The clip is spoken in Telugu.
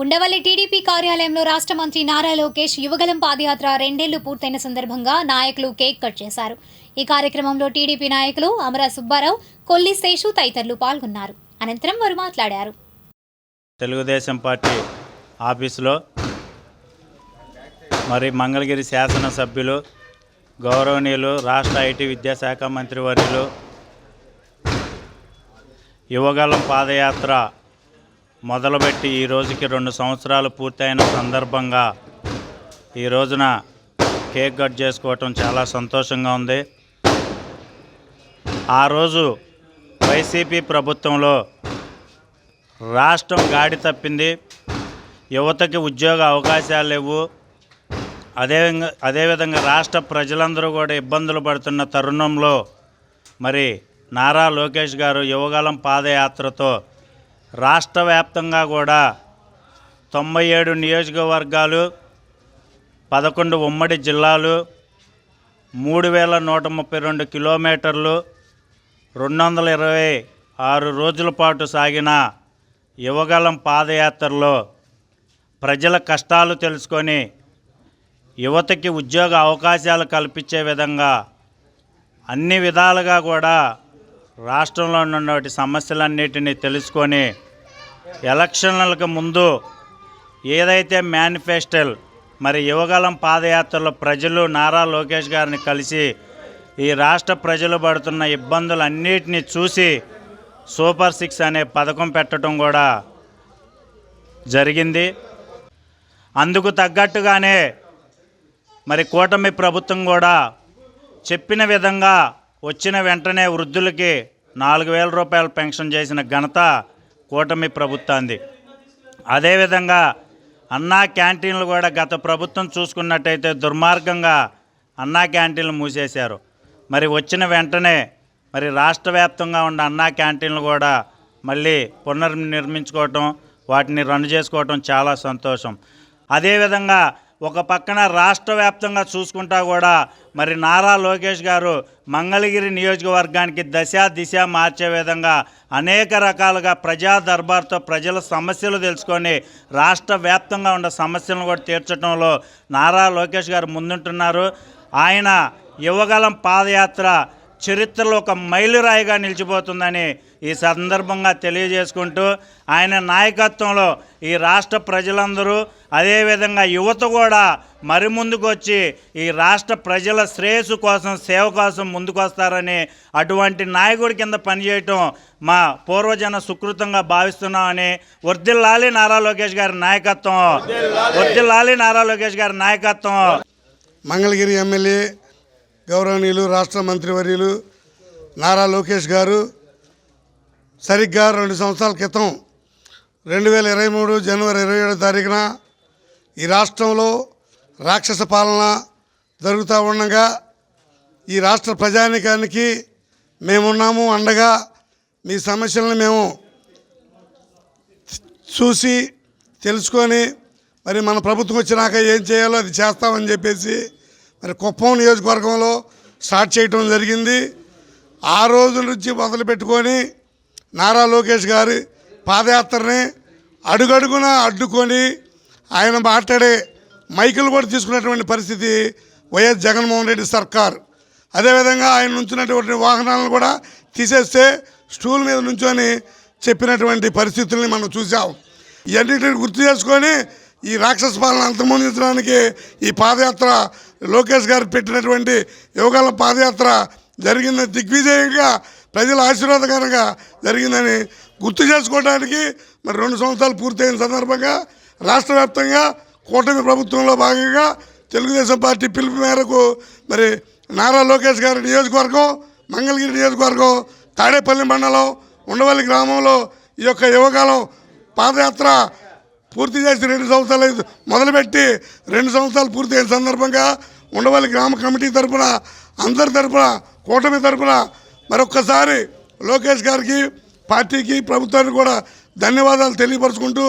ఉండవల్లి టీడీపీ కార్యాలయంలో రాష్ట్ర మంత్రి నారా లోకేష్ యువగలం పాదయాత్ర రెండేళ్ళు పూర్తయిన సందర్భంగా నాయకులు కేక్ కట్ చేశారు. ఈ కార్యక్రమంలో టీడీపీ నాయకులు అమర సుబ్బారావు కొల్లి శేషు తదితరులు పాల్గొన్నారు. అనంతరం వారు మాట్లాడారు. తెలుగుదేశం పార్టీ ఆఫీసులో మరి మంగళగిరి శాసనసభ్యులు గౌరవనీయులు రాష్ట్ర ఐటీ విద్యాశాఖ మంత్రి వర్యులు యువగలం పాదయాత్ర మొదలుపెట్టి ఈ రోజుకి రెండు సంవత్సరాలు పూర్తయిన సందర్భంగా ఈ రోజున కేక్ కట్ చేసుకోవటం చాలా సంతోషంగా ఉంది. ఆ రోజు వైసీపీ ప్రభుత్వంలో రాష్ట్రం గాడి తప్పింది. యువతకి ఉద్యోగ అవకాశాలు లేవు. అదేవిధంగా అదేవిధంగా రాష్ట్ర ప్రజలందరూ కూడా ఇబ్బందులు పడుతున్న తరుణంలో మరి నారా లోకేష్ గారు యువగలం పాదయాత్రతో రాష్ట్ర వ్యాప్తంగా కూడా తొంభై ఏడు నియోజకవర్గాలు పదకొండు ఉమ్మడి జిల్లాలు మూడు వేల నూట ముప్పై రెండు కిలోమీటర్లు రెండు వందల ఇరవై ఆరు రోజుల పాటు సాగిన యువగలం పాదయాత్రలో ప్రజల కష్టాలు తెలుసుకొని యువతకి ఉద్యోగ అవకాశాలు కల్పించే విధంగా అన్ని విధాలుగా కూడా రాష్ట్రంలో ఉన్నటువంటి సమస్యలన్నిటినీ తెలుసుకొని ఎలక్షన్లకు ముందు ఏదైతే మేనిఫెస్టోల్ మరి యువగలం పాదయాత్రలో ప్రజలు నారా లోకేష్ గారిని కలిసి ఈ రాష్ట్ర ప్రజలు పడుతున్న ఇబ్బందులన్నిటినీ చూసి సూపర్ సిక్స్ అనే పథకం పెట్టడం కూడా జరిగింది. అందుకు తగ్గట్టుగానే మరి కూటమి ప్రభుత్వం కూడా చెప్పిన విధంగా వచ్చిన వెంటనే వృద్ధులకి నాలుగు వేల రూపాయల పెన్షన్ చేసిన ఘనత కూటమి ప్రభుత్వాంది అదేవిధంగా అన్నా క్యాంటీన్లు కూడా గత ప్రభుత్వం చూసుకున్నట్టయితే దుర్మార్గంగా అన్నా క్యాంటీన్లు మూసేశారు. మరి వచ్చిన వెంటనే మరి రాష్ట్ర వ్యాప్తంగా ఉన్న అన్నా క్యాంటీన్లు కూడా మళ్ళీ పునర్నిర్మించుకోవటం వాటిని రన్ చేసుకోవటం చాలా సంతోషం. అదేవిధంగా ఒక పక్కన రాష్ట్ర వ్యాప్తంగా చూసుకుంటా కూడా మరి నారా లోకేష్ గారు మంగళగిరి నియోజకవర్గానికి దశ దిశ మార్చే విధంగా అనేక రకాలుగా ప్రజా దర్బార్తో ప్రజల సమస్యలు తెలుసుకొని రాష్ట్ర వ్యాప్తంగా ఉన్న సమస్యలను కూడా తీర్చడంలో నారా లోకేష్ గారు ముందుంటున్నారు. ఆయన యువగలం పాదయాత్ర చరిత్రలో ఒక మైలురాయిగా నిలిచిపోతుందని ఈ సందర్భంగా తెలియజేసుకుంటూ ఆయన నాయకత్వంలో ఈ రాష్ట్ర ప్రజలందరూ అదేవిధంగా యువత కూడా మరి ముందుకు వచ్చి ఈ రాష్ట్ర ప్రజల శ్రేయస్సు కోసం సేవ కోసం ముందుకొస్తారని అటువంటి నాయకుడి కింద పనిచేయటం మా పూర్వజన సుకృతంగా భావిస్తున్నామని వర్దిల్లాలి నారా లోకేష్ గారి నాయకత్వం. వర్దిల్లాలి నారా లోకేష్ గారి నాయకత్వం. మంగళగిరి ఎమ్మెల్యే గౌరవనీయులు రాష్ట్ర మంత్రివర్యులు నారా లోకేష్ గారు సరిగ్గా రెండు సంవత్సరాల క్రితం రెండు వేల ఇరవై మూడు జనవరి ఇరవై ఏడో తారీఖున ఈ రాష్ట్రంలో రాక్షస పాలన జరుగుతూ ఉండగా ఈ రాష్ట్ర ప్రజానికానికి మేమున్నాము అండగా మీ సమస్యలను మేము చూసి తెలుసుకొని మరి మన ప్రభుత్వం వచ్చినాక ఏం చేయాలో అది చేస్తామని చెప్పేసి మరి కుప్పం నియోజకవర్గంలో స్టార్ట్ చేయటం జరిగింది. ఆ రోజు నుంచి మొదలు పెట్టుకొని నారా లోకేష్ గారి పాదయాత్రని అడుగడుగున అడ్డుకొని ఆయన మాట్లాడే మైకులు కూడా తీసుకున్నటువంటి పరిస్థితి వైఎస్ జగన్మోహన్ రెడ్డి సర్కార్. అదేవిధంగా ఆయన నుంచినటువంటి వాహనాలను కూడా తీసేస్తే స్టూల్ మీద నుంచొని చెప్పినటువంటి పరిస్థితుల్ని మనం చూసాం ఇవన్నిటిని గుర్తు చేసుకొని ఈ రాక్షస పాలన అంతమొందించడానికి ఈ పాదయాత్ర లోకేష్ గారు పెట్టినటువంటి యువకాల పాదయాత్ర జరిగింది దిగ్విజయంగా ప్రజల ఆశీర్వాదకరంగా జరిగిందని గుర్తు చేసుకోవడానికి మరి రెండు సంవత్సరాలు పూర్తయిన సందర్భంగా రాష్ట్ర వ్యాప్తంగా కూటమి ప్రభుత్వంలో భాగంగా తెలుగుదేశం పార్టీ పిలుపు మేరకు మరి నారా లోకేష్ గారి నియోజకవర్గం మంగళగిరి నియోజకవర్గం తాడేపల్లి మండలం ఉండవల్లి గ్రామంలో ఈ యొక్క యువకాలం పాదయాత్ర పూర్తి చేసి రెండు సంవత్సరాలు మొదలుపెట్టి రెండు సంవత్సరాలు పూర్తి అయిన సందర్భంగా ఉండవల్లి గ్రామ కమిటీ తరపున అందరి తరఫున కూటమి తరఫున మరొక్కసారి లోకేష్ గారికి పార్టీకి ప్రభుత్వానికి కూడా ధన్యవాదాలు తెలియపరుచుకుంటూ